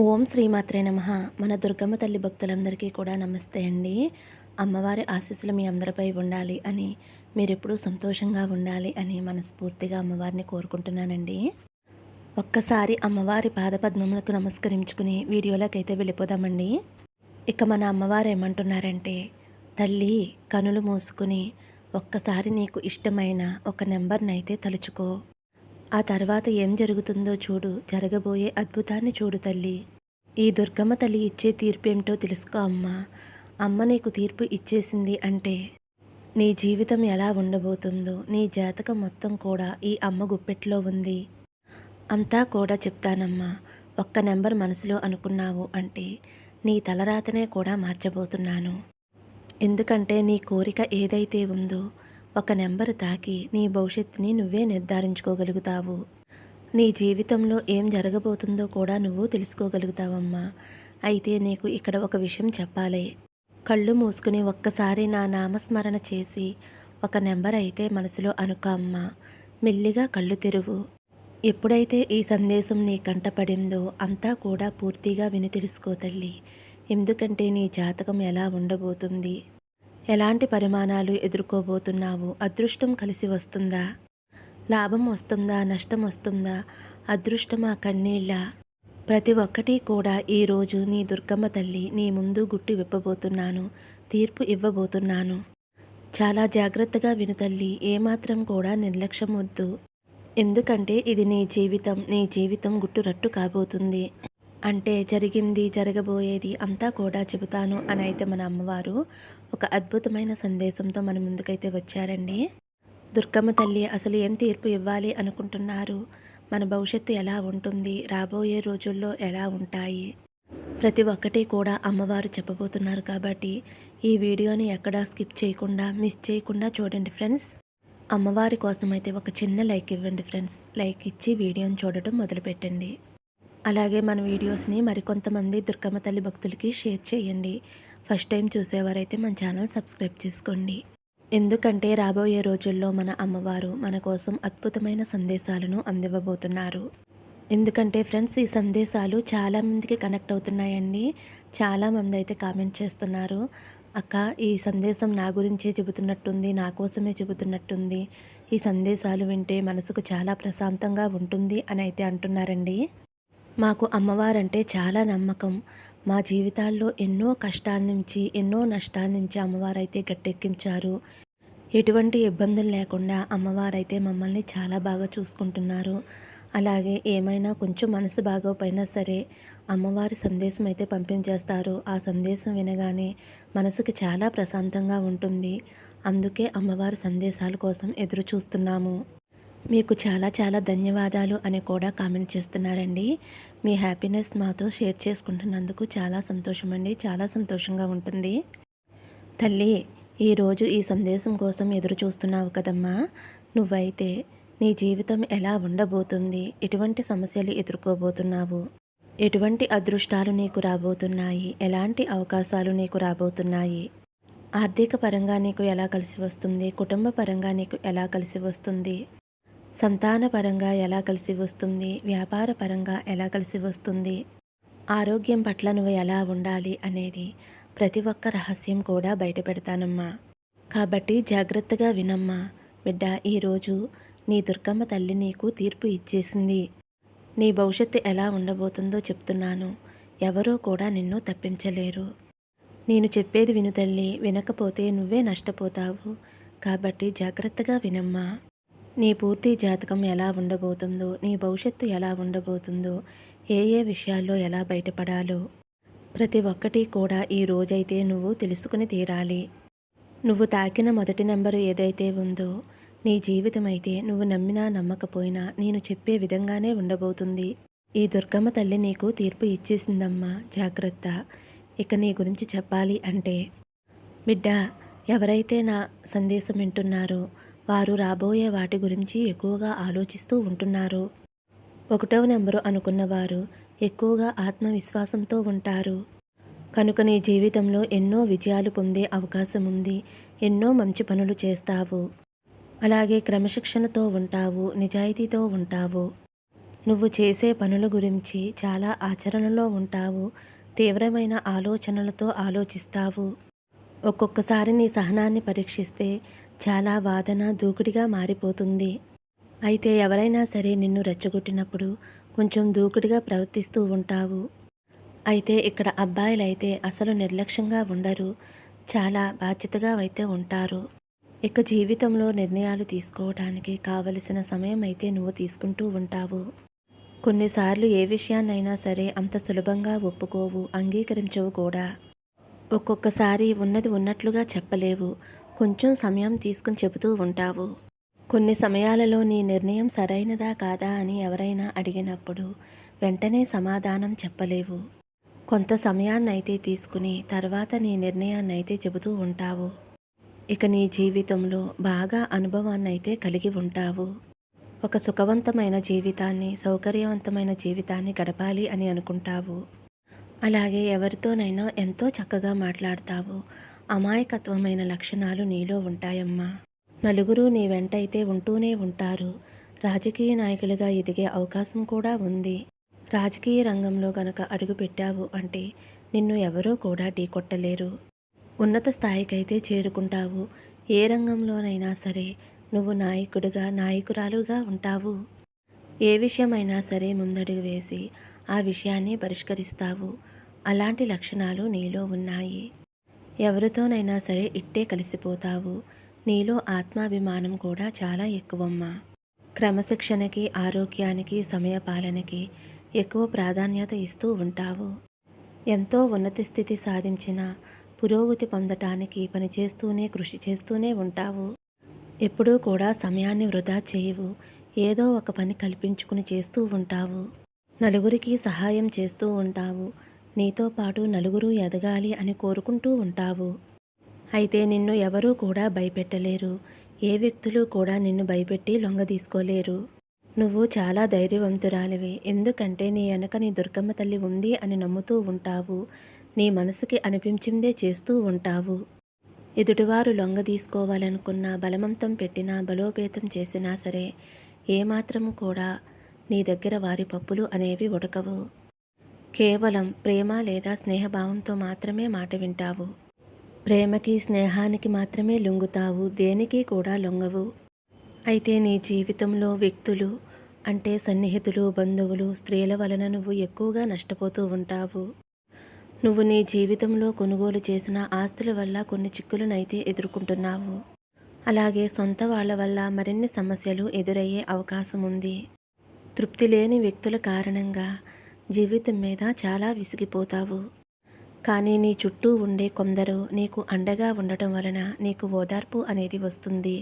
ఓం శ్రీమాత్రే నమ. మన దుర్గమ్మ తల్లి భక్తులందరికీ కూడా నమస్తే అండి. అమ్మవారి ఆశీస్సులు మీ అందరిపై ఉండాలి అని మీరెప్పుడూ సంతోషంగా ఉండాలి అని మనస్ఫూర్తిగా అమ్మవారిని కోరుకుంటున్నానండి. ఒక్కసారి అమ్మవారి పాదపద్మములకు నమస్కరించుకుని వీడియోలోకి అయితే వెళ్ళిపోదామండి. ఇక మన అమ్మవారు ఏమంటున్నారంటే తల్లి కనులు మూసుకుని ఒక్కసారి నీకు ఇష్టమైన ఒక నెంబర్ని అయితే తలుచుకో. ఆ తర్వాత ఏం జరుగుతుందో చూడు జరగబోయే అద్భుతాన్ని చూడు తల్లి. ఈ దుర్గమ్మ తల్లి ఇచ్చే తీర్పు ఏమిటో తెలుసుకో అమ్మా. అమ్మ నీకు తీర్పు ఇచ్చేసింది అంటే నీ జీవితం ఎలా ఉండబోతుందో నీ జాతకం మొత్తం కూడా ఈ అమ్మ గుప్పెట్లో ఉంది. అంతా కూడా చెప్తానమ్మా. ఒక్క నెంబర్ మనసులో అనుకున్నావు అంటే నీ తలరాతనే కూడా మార్చబోతున్నాను. ఎందుకంటే నీ కోరిక ఏదైతే ఉందో ఒక నెంబరు తాకి నీ భవిష్యత్తుని నువ్వే నిర్ధారించుకోగలుగుతావు. నీ జీవితంలో ఏం జరగబోతుందో కూడా నువ్వు తెలుసుకోగలుగుతావమ్మా. అయితే నీకు ఇక్కడ ఒక విషయం చెప్పాలి. కళ్ళు మూసుకుని ఒక్కసారి నా నామస్మరణ చేసి ఒక నెంబర్ అయితే మనసులో అనుక అమ్మా. మెల్లిగా కళ్ళు తెరువు. ఎప్పుడైతే ఈ సందేశం నీ కంటపడిందో అంతా కూడా పూర్తిగా విని తెలుసుకో తల్లి. ఎందుకంటే నీ జాతకం ఎలా ఉండబోతుంది? ఎలాంటి పరిమాణాలు ఎదుర్కోబోతున్నావు? అదృష్టం కలిసి వస్తుందా? లాభం వస్తుందా? నష్టం వస్తుందా? అదృష్టమా కన్నీళ్ళ? ప్రతి ఒక్కటి కూడా ఈరోజు నీ దుర్గమ్మ తల్లి నీ ముందు గుట్టు విప్పబోతున్నాను తీర్పు ఇవ్వబోతున్నాను. చాలా జాగ్రత్తగా విను తల్లి ఏమాత్రం కూడా నిర్లక్ష్యం వద్దు. ఎందుకంటే ఇది నీ జీవితం నీ జీవితం గుట్టురట్టు కాబోతుంది. అంటే జరిగింది జరగబోయేది అంతా కూడా చెబుతాను అని అయితే మన అమ్మవారు ఒక అద్భుతమైన సందేశంతో మన ముందుకైతే వచ్చారండి. దుర్గమ్మ తల్లి అసలు ఏం తీర్పు ఇవ్వాలి అనుకుంటున్నారు? మన భవిష్యత్తు ఎలా ఉంటుంది? రాబోయే రోజుల్లో ఎలా ఉంటాయి? ప్రతి ఒక్కటి కూడా అమ్మవారు చెప్పబోతున్నారు కాబట్టి ఈ వీడియోని ఎక్కడా స్కిప్ చేయకుండా మిస్ చేయకుండా చూడండి ఫ్రెండ్స్. అమ్మవారి కోసం అయితే ఒక చిన్న లైక్ ఇవ్వండి ఫ్రెండ్స్. లైక్ ఇచ్చి వీడియోని చూడటం మొదలుపెట్టండి. అలాగే మన వీడియోస్ని మరికొంతమంది దుర్గమ్మ తల్లి భక్తులకి షేర్ చేయండి. ఫస్ట్ టైం చూసేవారైతే మన ఛానల్ సబ్స్క్రైబ్ చేసుకోండి. ఎందుకంటే రాబోయే రోజుల్లో మన అమ్మవారు మన కోసం అద్భుతమైన సందేశాలను అందివ్వబోతున్నారు. ఎందుకంటే ఫ్రెండ్స్ ఈ సందేశాలు చాలామందికి కనెక్ట్ అవుతున్నాయండి. చాలామంది అయితే కామెంట్ చేస్తున్నారు. అక్క ఈ సందేశం నా గురించే చెబుతున్నట్టుంది నా కోసమే చెబుతున్నట్టుంది. ఈ సందేశాలు వింటే మనసుకు చాలా ప్రశాంతంగా ఉంటుంది అని అయితే అంటున్నారండి. మాకు అమ్మవారంటే చాలా నమ్మకం. మా జీవితాల్లో ఎన్నో కష్టాల నుంచి ఎన్నో నష్టాల నుంచి అమ్మవారైతే గట్టెక్కించారు. ఎటువంటి ఇబ్బందులు లేకుండా అమ్మవారైతే మమ్మల్ని చాలా బాగా చూసుకుంటున్నారు. అలాగే ఏమైనా కొంచెం మనసు బాగోపోయినా సరే అమ్మవారి సందేశం అయితే పంపించేస్తారు. ఆ సందేశం వినగానే మనసుకి చాలా ప్రశాంతంగా ఉంటుంది. అందుకే అమ్మవారి సందేశాల కోసం ఎదురు చూస్తున్నాము మీకు చాలా చాలా ధన్యవాదాలు అని కూడా కామెంట్ చేస్తున్నారండి. మీ హ్యాపీనెస్ మాతో షేర్ చేసుకుంటున్నందుకు చాలా సంతోషం అండి చాలా సంతోషంగా ఉంటుంది. తల్లి ఈరోజు ఈ సందేశం కోసం ఎదురు చూస్తున్నావు కదమ్మా. నువ్వైతే నీ జీవితం ఎలా ఉండబోతుంది? ఎటువంటి సమస్యలు ఎదుర్కోబోతున్నావు? ఎటువంటి అదృష్టాలు నీకు రాబోతున్నాయి? ఎలాంటి అవకాశాలు నీకు రాబోతున్నాయి? ఆర్థిక పరంగా నీకు ఎలా కలిసి వస్తుంది? కుటుంబ పరంగా నీకు ఎలా కలిసి వస్తుంది? సంతానపరంగా ఎలా కలిసి వస్తుంది? వ్యాపార పరంగా ఎలా కలిసి వస్తుంది? ఆరోగ్యం పట్ల నువ్వు ఎలా ఉండాలి అనేది ప్రతి ఒక్క రహస్యం కూడా బయటపెడతానమ్మా. కాబట్టి జాగ్రత్తగా వినమ్మా. బిడ్డ ఈరోజు నీ దుర్గమ్మ తల్లి నీకు తీర్పు ఇచ్చేసింది. నీ భవిష్యత్తు ఎలా ఉండబోతుందో చెప్తున్నాను. ఎవరో కూడా నిన్ను తప్పించలేరు. నేను చెప్పేది విను తల్లి వినకపోతే నువ్వే నష్టపోతావు. కాబట్టి జాగ్రత్తగా వినమ్మా. నీ పూర్తి జాతకం ఎలా ఉండబోతుందో నీ భవిష్యత్తు ఎలా ఉండబోతుందో ఏ ఏ విషయాల్లో ఎలా బయటపడాలో ప్రతి ఒక్కటి కూడా ఈ రోజైతే నువ్వు తెలుసుకుని తీరాలి. నువ్వు తాకిన మొదటి నెంబరు ఏదైతే ఉందో నీ జీవితం అయితే నువ్వు నమ్మినా నమ్మకపోయినా నేను చెప్పే విధంగానే ఉండబోతుంది. ఈ దుర్గమ్మ తల్లి నీకు తీర్పు ఇచ్చేసిందమ్మా జాగ్రత్త. ఇక నీ గురించి చెప్పాలి అంటే బిడ్డ ఎవరైతే నా సందేశం వింటున్నారో వారు రాబోయే వాటి గురించి ఎక్కువగా ఆలోచిస్తూ ఉంటున్నారు. ఒకటవ నెంబరు అనుకున్నవారు ఎక్కువగా ఆత్మవిశ్వాసంతో ఉంటారు. కనుక నీ జీవితంలో ఎన్నో విజయాలు పొందే అవకాశం ఉంది. ఎన్నో మంచి పనులు చేస్తావు. అలాగే క్రమశిక్షణతో ఉంటావు. నిజాయితీతో ఉంటావు. నువ్వు చేసే పనుల గురించి చాలా ఆచరణలో ఉంటావు. తీవ్రమైన ఆలోచనలతో ఆలోచిస్తావు. ఒక్కొక్కసారి నీ సహనాన్ని పరీక్షిస్తే చాలా వాదన దూకుడిగా మారిపోతుంది. అయితే ఎవరైనా సరే నిన్ను రెచ్చగొట్టినప్పుడు కొంచెం దూకుడిగా ప్రవర్తిస్తూ ఉంటావు. అయితే ఇక్కడ అబ్బాయిలైతే అసలు నిర్లక్ష్యంగా ఉండరు. చాలా బాధ్యతగా అయితే ఉంటారు. ఇక జీవితంలో నిర్ణయాలు తీసుకోవడానికి కావలసిన సమయం అయితే నువ్వు తీసుకుంటూ ఉంటావు. కొన్నిసార్లు ఏ విషయాన్నైనా సరే అంత సులభంగా ఒప్పుకోవు అంగీకరించవు కూడా. ఒక్కొక్కసారి ఉన్నది ఉన్నట్లుగా చెప్పలేవు. కొంచెం సమయం తీసుకుని చెబుతూ ఉంటావు. కొన్ని సమయాలలో నీ నిర్ణయం సరైనదా కాదా అని ఎవరైనా అడిగినప్పుడు వెంటనే సమాధానం చెప్పలేవు. కొంత సమయాన్నైతే తీసుకుని తర్వాత నీ నిర్ణయాన్నైతే చెబుతూ ఉంటావు. ఇక నీ జీవితంలో బాగా అనుభవాన్నైతే కలిగి ఉంటావు. ఒక సుఖవంతమైన జీవితాన్ని సౌకర్యవంతమైన జీవితాన్ని గడపాలి అని అనుకుంటావు. అలాగే ఎవరితోనైనా ఎంతో చక్కగా మాట్లాడతావు. అమాయకత్వమైన లక్షణాలు నీలో ఉంటాయమ్మా. నలుగురు నీ వెంటైతే ఉంటూనే ఉంటారు. రాజకీయ నాయకులుగా ఎదిగే అవకాశం కూడా ఉంది. రాజకీయ రంగంలో గనక అడుగుపెట్టావు అంటే నిన్ను ఎవరూ కూడా ఢీకొట్టలేరు ఉన్నత స్థాయికైతే చేరుకుంటావు. ఏ రంగంలోనైనా సరే నువ్వు నాయకుడిగా నాయకురాలుగా ఉంటావు. ఏ విషయమైనా సరే ముందడుగు వేసి ఆ విషయాన్ని పరిష్కరిస్తావు. అలాంటి లక్షణాలు నీలో ఉన్నాయి. ఎవరితోనైనా సరే ఇట్టే కలిసిపోతావు. నీలో ఆత్మాభిమానం కూడా చాలా ఎక్కువమ్మా. క్రమశిక్షణకి ఆరోగ్యానికి సమయపాలనకి ఎక్కువ ప్రాధాన్యత ఇస్తూ ఉంటావు. ఎంతో ఉన్నత స్థితి సాధించిన పురోగతి పొందటానికి పనిచేస్తూనే కృషి చేస్తూనే ఉంటావు. ఎప్పుడూ కూడా సమయాన్ని వృధా చేయవు. ఏదో ఒక పని కల్పించుకుని చేస్తూ ఉంటావు. నలుగురికి సహాయం చేస్తూ ఉంటావు. నీతో పాటు నలుగురు ఎదగాలి అని కోరుకుంటూ ఉంటావు. అయితే నిన్ను ఎవరూ కూడా భయపెట్టలేరు. ఏ వ్యక్తులు కూడా నిన్ను భయపెట్టి లొంగదీసుకోలేరు నువ్వు చాలా ధైర్యవంతురాలివి. ఎందుకంటే నీ వెనక నీ దుర్గమ్మ తల్లి ఉంది అని నమ్ముతూ ఉంటావు. నీ మనసుకి అనిపించిందే చేస్తూ ఉంటావు. ఎదుటివారు లొంగ తీసుకోవాలనుకున్నా పెట్టినా బలోపేతం చేసినా సరే ఏమాత్రం కూడా నీ దగ్గర వారి పప్పులు అనేవి ఉడకవు. కేవలం ప్రేమ లేదా స్నేహభావంతో మాత్రమే మాట వింటావు. ప్రేమకి స్నేహానికి మాత్రమే లొంగుతావు. దేనికి కూడా లొంగవు. అయితే నీ జీవితంలో వ్యక్తులు అంటే సన్నిహితులు బంధువులు స్త్రీల వలన నువ్వు ఎక్కువగా నష్టపోతూ ఉంటావు. నువ్వు నీ జీవితంలో కొనుగోలు చేసిన ఆస్తుల వల్ల కొన్ని చిక్కులనైతే ఎదుర్కొంటున్నావు. అలాగే సొంత వాళ్ళ వల్ల మరిన్ని సమస్యలు ఎదురయ్యే అవకాశం ఉంది. తృప్తి లేని వ్యక్తుల కారణంగా జీవితం మీద చాలా విసిగిపోతావు. కానీ నీ చుట్టూ ఉండే కొందరు నీకు అండగా ఉండటం వలన నీకు ఓదార్పు అనేది వస్తుంది.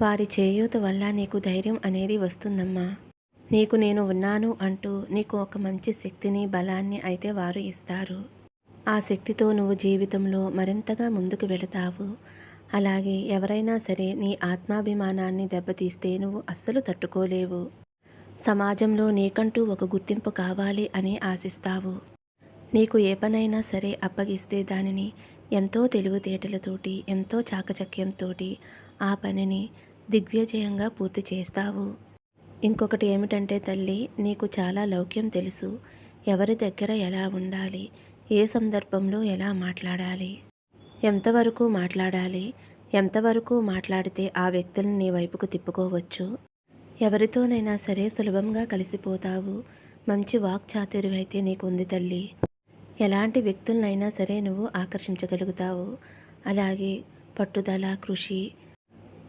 వారి చేయూత వల్ల నీకు ధైర్యం అనేది వస్తుందమ్మా. నీకు నేను ఉన్నాను అంటూ నీకు ఒక మంచి శక్తిని బలాన్ని అయితే వారు ఇస్తారు. ఆ శక్తితో నువ్వు జీవితంలో మరింతగా ముందుకు వెళతావు. అలాగే ఎవరైనా సరే నీ ఆత్మాభిమానాన్ని దెబ్బతీస్తే నువ్వు అస్సలు తట్టుకోలేవు. సమాజంలో నీకంటూ ఒక గుర్తింపు కావాలి అని ఆశిస్తావు. నీకు ఏ పనైనా సరే అప్పగిస్తే దానిని ఎంతో తెలివితేటలతోటి ఎంతో చాకచక్యంతో ఆ పనిని దిగ్విజయంగా పూర్తి చేస్తావు. ఇంకొకటి ఏమిటంటే తల్లి నీకు చాలా లౌక్యం తెలుసు. ఎవరి దగ్గర ఎలా ఉండాలి? ఏ సందర్భంలో ఎలా మాట్లాడాలి? ఎంతవరకు మాట్లాడాలి? ఎంతవరకు మాట్లాడితే ఆ వ్యక్తులను నీ వైపుకు తిప్పుకోవచ్చు? ఎవరితోనైనా సరే సులభంగా కలిసిపోతావు. మంచి వాక్ చాతుర్యం అయితే నీకుంది తల్లి. ఎలాంటి వ్యక్తులనైనా సరే నువ్వు ఆకర్షించగలుగుతావు. అలాగే పట్టుదల కృషి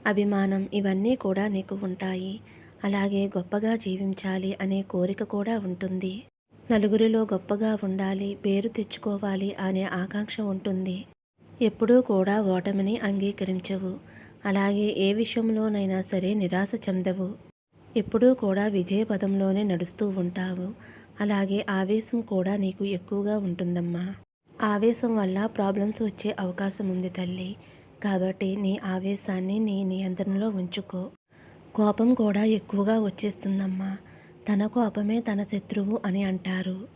అభిమానం ఇవన్నీ కూడా నీకు ఉంటాయి. అలాగే గొప్పగా జీవించాలి అనే కోరిక కూడా ఉంటుంది. నలుగురిలో గొప్పగా ఉండాలి పేరు తెచ్చుకోవాలి అనే ఆకాంక్ష ఉంటుంది. ఎప్పుడూ కూడా ఓటమిని అంగీకరించవు. అలాగే ఏ విషయంలోనైనా సరే నిరాశ చెందవు. ఎప్పుడూ కూడా విజయ పదంలోనే నడుస్తూ ఉంటావు. అలాగే ఆవేశం కూడా నీకు ఎక్కువగా ఉంటుందమ్మా. ఆవేశం వల్ల ప్రాబ్లమ్స్ వచ్చే అవకాశం ఉంది తల్లి. కాబట్టి నీ ఆవేశాన్ని నీ నియంత్రణలో ఉంచుకో. కోపం కూడా ఎక్కువగా వచ్చేస్తుందమ్మా. తన కోపమే తన శత్రువు అని అంటారు.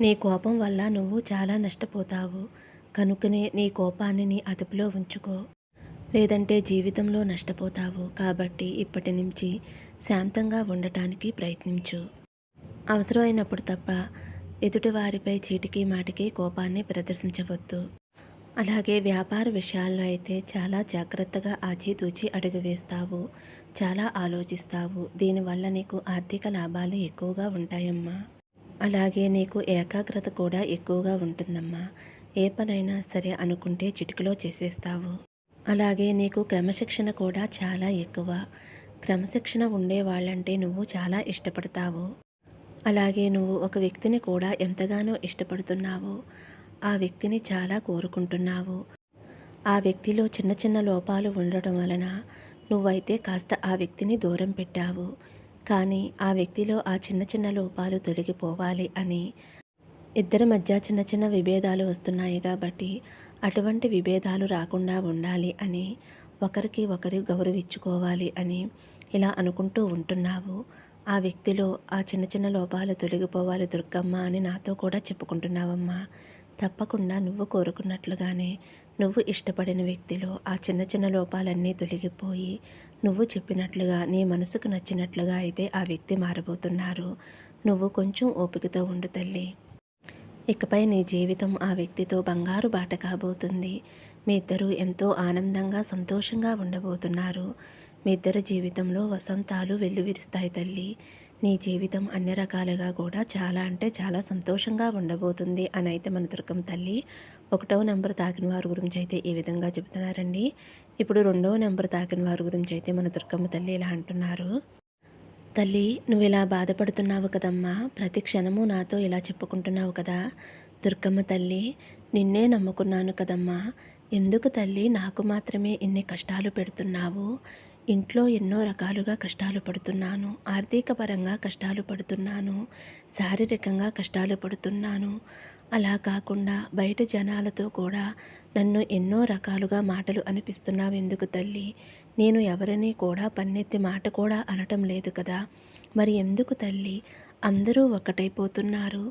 నీ కోపం వల్ల నువ్వు చాలా నష్టపోతావు. కనుకనే నీ కోపాన్ని నీ అదుపులో ఉంచుకో. లేదంటే జీవితంలో నష్టపోతావు కాబట్టి ఇప్పటి నుంచి శాంతంగా ఉండటానికి ప్రయత్నించు. అవసరమైనప్పుడు తప్ప ఎదుటివారిపై చీటికి మాటికి కోపాన్ని ప్రదర్శించవద్దు. అలాగే వ్యాపార విషయాల్లో అయితే చాలా జాగ్రత్తగా ఆచితూచి అడుగు వేస్తావు చాలా ఆలోచిస్తావు. దీనివల్ల నీకు ఆర్థిక లాభాలు ఎక్కువగా ఉంటాయమ్మా. అలాగే నీకు ఏకాగ్రత కూడా ఎక్కువగా ఉంటుందమ్మా. ఏ పనైనా సరే అనుకుంటే చిటికలో చేసేస్తావు. అలాగే నీకు క్రమశిక్షణ కూడా చాలా ఎక్కువ. క్రమశిక్షణ ఉండే వాళ్ళంటే నువ్వు చాలా ఇష్టపడతావు. అలాగే నువ్వు ఒక వ్యక్తిని కూడా ఎంతగానో ఇష్టపడుతున్నావు. ఆ వ్యక్తిని చాలా కోరుకుంటున్నావు. ఆ వ్యక్తిలో చిన్న చిన్న లోపాలు ఉండటం వలన నువ్వైతే కాస్త ఆ వ్యక్తిని దూరం పెట్టావు. కానీ ఆ వ్యక్తిలో ఆ చిన్న చిన్న లోపాలు తొలగిపోవాలి అని. ఇద్దరి మధ్య చిన్న చిన్న విభేదాలు వస్తున్నాయి కాబట్టి అటువంటి విభేదాలు రాకుండా ఉండాలి అని ఒకరికి ఒకరు గౌరవించుకోవాలి అని ఇలా అనుకుంటూ ఉంటున్నావు. ఆ వ్యక్తిలో ఆ చిన్న చిన్న లోపాలు తొలగిపోవాలి దుర్గమ్మ అని నాతో కూడా చెప్పుకుంటున్నావమ్మా. తప్పకుండా నువ్వు కోరుకున్నట్లుగానే నువ్వు ఇష్టపడిన వ్యక్తిలో ఆ చిన్న చిన్న లోపాలన్నీ తొలగిపోయి నువ్వు చెప్పినట్లుగా నీ మనసుకు నచ్చినట్లుగా అయితే ఆ వ్యక్తి మారబోతున్నారు. నువ్వు కొంచెం ఓపికతో ఉండు తల్లి. ఇకపై నీ జీవితం ఆ వ్యక్తితో బంగారు బాట కాబోతుంది. మీ ఇద్దరు ఎంతో ఆనందంగా సంతోషంగా ఉండబోతున్నారు. మీ ఇద్దరి జీవితంలో వసంతాలు వెల్లువిరుస్తాయి తల్లి. నీ జీవితం అన్ని రకాలుగా కూడా చాలా అంటే చాలా సంతోషంగా ఉండబోతుంది అని అయితే మన దుర్గం తల్లి ఒకటవ నెంబర్ తాకిన వారి గురించి అయితే ఈ విధంగా చెబుతున్నారండి. ఇప్పుడు రెండవ నెంబర్ తాకిన వారి గురించి అయితే మన దుర్గమ్మ తల్లి ఇలా అంటున్నారు. తల్లి నువ్వు ఇలా బాధపడుతున్నావు కదమ్మా. ప్రతి క్షణము నాతో ఇలా చెప్పుకుంటున్నావు కదా. దుర్గమ్మ తల్లి నిన్నే నమ్ముకున్నాను కదమ్మా. ఎందుకు తల్లి నాకు మాత్రమే ఇన్ని కష్టాలు పెడుతున్నావు? ఇంట్లో ఎన్నో రకాలుగా కష్టాలు పడుతున్నాను. ఆర్థిక పరంగా కష్టాలు పడుతున్నాను. శారీరకంగా కష్టాలు పడుతున్నాను. అలా కాకుండా బయట జనాలతో కూడా నన్ను ఎన్నో రకాలుగా మాటలు అనిపిస్తున్నావు ఎందుకు తల్లి? నేను ఎవరిని కూడా పన్నెత్తి మాట కూడా అనటం లేదు కదా. మరి ఎందుకు తల్లి? అందరూ ఒక్కటైపోతున్నారు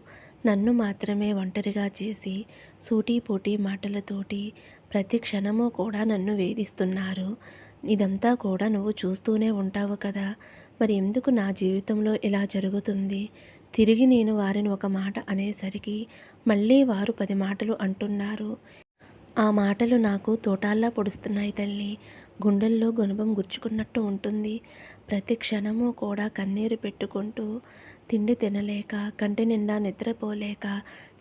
నన్ను మాత్రమే ఒంటరిగా చేసి సూటీపోటీ మాటలతోటి ప్రతి క్షణము కూడా నన్ను వేధిస్తున్నారు. ఇదంతా కూడా నువ్వు చూస్తూనే ఉంటావు కదా. మరి ఎందుకు నా జీవితంలో ఇలా జరుగుతుంది? తిరిగి నేను వారిని ఒక మాట అనేసరికి మళ్ళీ వారు పది మాటలు అంటున్నారు. ఆ మాటలు నాకు తోటాల్లా పొడుస్తున్నాయి తల్లి. గుండెల్లో గుణపం గుచ్చుకున్నట్టు ఉంటుంది. ప్రతి క్షణము కూడా కన్నీరు పెట్టుకుంటూ తిండి తినలేక కంటి నిండా నిద్రపోలేక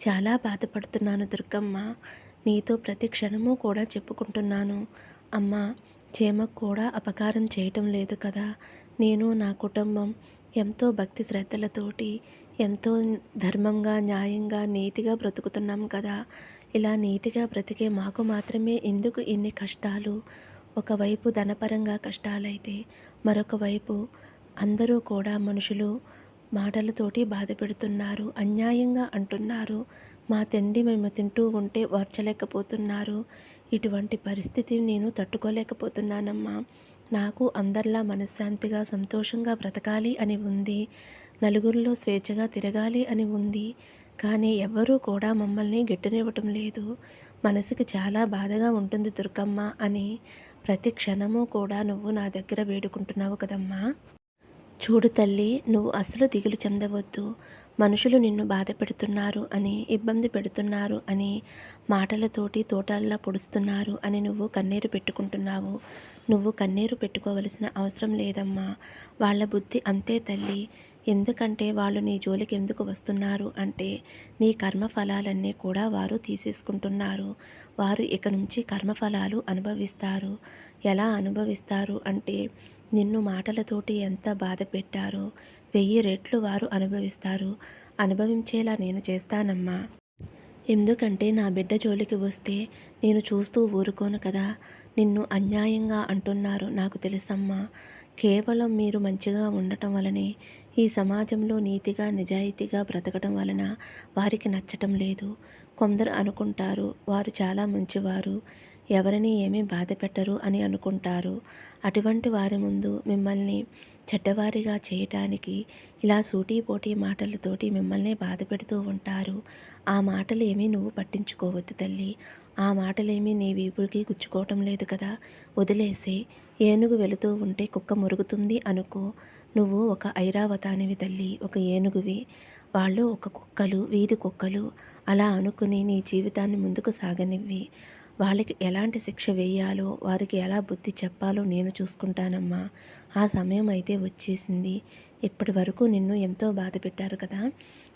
చాలా బాధపడుతున్నాను దుర్గమ్మ. నీతో ప్రతి క్షణము కూడా చెప్పుకుంటున్నాను. అమ్మ చీమకు కూడా అపకారం చేయటం లేదు కదా. నేను నా కుటుంబం ఎంతో భక్తి శ్రద్ధలతోటి ఎంతో ధర్మంగా న్యాయంగా నీతిగా బ్రతుకుతున్నాం కదా. ఇలా నీతిగా బ్రతికే మాకు మాత్రమే ఎందుకు ఇన్ని కష్టాలు? ఒకవైపు ధనపరంగా కష్టాలైతే మరొక వైపు అందరూ కూడా మనుషులు మాటలతోటి బాధ పెడుతున్నారు అన్యాయంగా అంటున్నారు. మా తిండి మేము తింటూ ఉంటే ఓర్చలేకపోతున్నారు ఇటువంటి పరిస్థితి నేను తట్టుకోలేకపోతున్నానమ్మా. నాకు అందరిలా మనశ్శాంతిగా సంతోషంగా బ్రతకాలి అని ఉంది. నలుగురిలో స్వేచ్ఛగా తిరగాలి అని ఉంది. కానీ ఎవ్వరూ కూడా మమ్మల్ని గిట్టనివ్వటం లేదు. మనసుకి చాలా బాధగా ఉంటుంది దుర్గమ్మ అని ప్రతి క్షణము కూడా నువ్వు నా దగ్గర వేడుకుంటున్నావు కదమ్మా. చూడు తల్లి నువ్వు అసలు దిగులు చెందవద్దు. మనుషులు నిన్ను బాధ పెడుతున్నారు అని ఇబ్బంది పెడుతున్నారు అని మాటలతోటి తోటల్లా పొడుస్తున్నారు అని నువ్వు కన్నీరు పెట్టుకుంటున్నావు. నువ్వు కన్నీరు పెట్టుకోవలసిన అవసరం లేదమ్మా. వాళ్ళ బుద్ధి అంతే తల్లి. ఎందుకంటే వాళ్ళు నీ జోలికి ఎందుకు వస్తున్నారు అంటే నీ కర్మఫలాలన్నీ కూడా వారు తీసేసుకుంటున్నారు. వారు ఇక నుంచి కర్మఫలాలు అనుభవిస్తారు. ఎలా అనుభవిస్తారు అంటే నిన్ను మాటలతోటి ఎంత బాధ పెట్టారో వెయ్యి రెట్లు వారు అనుభవిస్తారు. అనుభవించేలా నేను చేస్తానమ్మా. ఎందుకంటే నా బిడ్డ జోలికి వస్తే నేను చూస్తూ ఊరుకోను కదా. నిన్ను అన్యాయంగా అంటున్నారు నాకు తెలుసమ్మా. కేవలం మీరు మంచిగా ఉండటం వలనే ఈ సమాజంలో నీతిగా నిజాయితీగా బ్రతకడం వలన వారికి నచ్చటం లేదు. కొందరు అనుకుంటారు వారు చాలా మంచివారు ఎవరిని ఏమీ బాధ పెట్టరు అని అనుకుంటారు. అటువంటి వారి ముందు మిమ్మల్ని చెడ్డవారిగా చేయటానికి ఇలా సూటీపోటీ మాటలతోటి మిమ్మల్ని బాధ పెడుతూ ఉంటారు. ఆ మాటలు నువ్వు పట్టించుకోవద్దు తల్లి. ఆ మాటలేమీ నీ వీపుడికి గుచ్చుకోవటం లేదు కదా. వదిలేసే ఏనుగు వెళుతూ ఉంటే కుక్క మురుగుతుంది అనుకో. నువ్వు ఒక ఐరావతానివి తల్లి ఒక ఏనుగువి. వాళ్ళు ఒక కుక్కలు వీధి కుక్కలు. అలా అనుకుని నీ జీవితాన్ని ముందుకు సాగనివ్వి. వాళ్ళకి ఎలాంటి శిక్ష వేయాలో వారికి ఎలా బుద్ధి చెప్పాలో నేను చూసుకుంటానమ్మా. ఆ సమయం అయితే వచ్చేసింది. ఇప్పటి వరకు నిన్ను ఎంతో బాధ పెట్టారు కదా.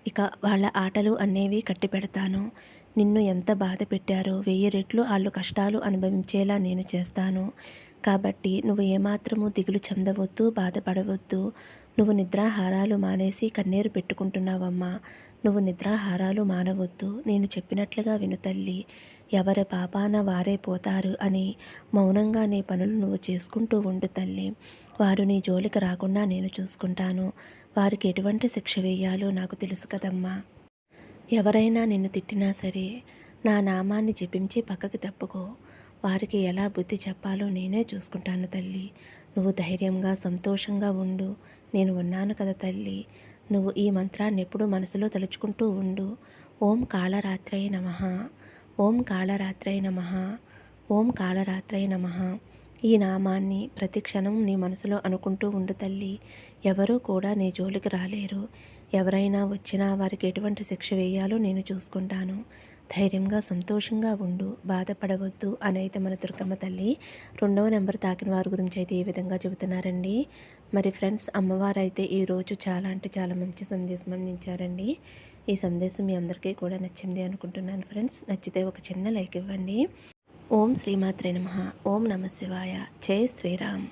ఇక వాళ్ళ ఆటలు అనేవి కట్టి పెడతాను నిన్ను ఎంత బాధ పెట్టారో వెయ్యి రెట్లు వాళ్ళు కష్టాలు అనుభవించేలా నేను చేస్తాను. కాబట్టి నువ్వు ఏమాత్రము దిగులు చెందవద్దు బాధపడవద్దు. నువ్వు నిద్రాహారాలు మానేసి కన్నీరు పెట్టుకుంటున్నావమ్మా. నువ్వు నిద్రాహారాలు మానవద్దు. నేను చెప్పినట్లుగా విను తల్లి. ఎవరి పాపాన వారే పోతారు అని మౌనంగా నీ పనులు నువ్వు చేసుకుంటూ ఉండు తల్లి. వారు నీ జోలికి రాకుండా నేను చూసుకుంటాను. వారికి ఎటువంటి శిక్ష వేయాలో నాకు తెలుసు కదమ్మా. ఎవరైనా నిన్ను తిట్టినా సరే నా నామాన్ని జపించి పక్కకి తప్పుకో. వారికి ఎలా బుద్ధి చెప్పాలో నేనే చూసుకుంటాను తల్లి. నువ్వు ధైర్యంగా సంతోషంగా ఉండు. నేను ఉన్నాను కదా తల్లి. నువ్వు ఈ మంత్రాన్ని ఎప్పుడూ మనసులో తలుచుకుంటూ ఉండు. ఓం కాళరాత్రై నమ. ఓం కాళరాత్రై నమ. ఓం కాళరాత్రై నమ. ఈ నామాన్ని ప్రతి క్షణం నీ మనసులో అనుకుంటూ ఉండు తల్లి. ఎవరూ కూడా నీ జోలికి రాలేరు. ఎవరైనా వచ్చినా వారికి ఎటువంటి శిక్ష వేయాలో నేను చూసుకుంటాను. ధైర్యంగా సంతోషంగా ఉండు బాధపడవద్దు అని అయితే మన దుర్గమ్మ తల్లి రెండవ నెంబర్ తాకిన వారి గురించి అయితే ఈ విధంగా చెబుతున్నారండి. మరి ఫ్రెండ్స్ అమ్మవారు అయితే ఈరోజు చాలా అంటే చాలా మంచి సందేశం అందించారండి. ఈ సందేశం మీ అందరికీ కూడా నచ్చింది అనుకుంటున్నాను ఫ్రెండ్స్. నచ్చితే ఒక చిన్న లైక్ ఇవ్వండి. ఓం శ్రీమాత్రే నమ. ఓం నమ శివాయ జై శ్రీరామ్.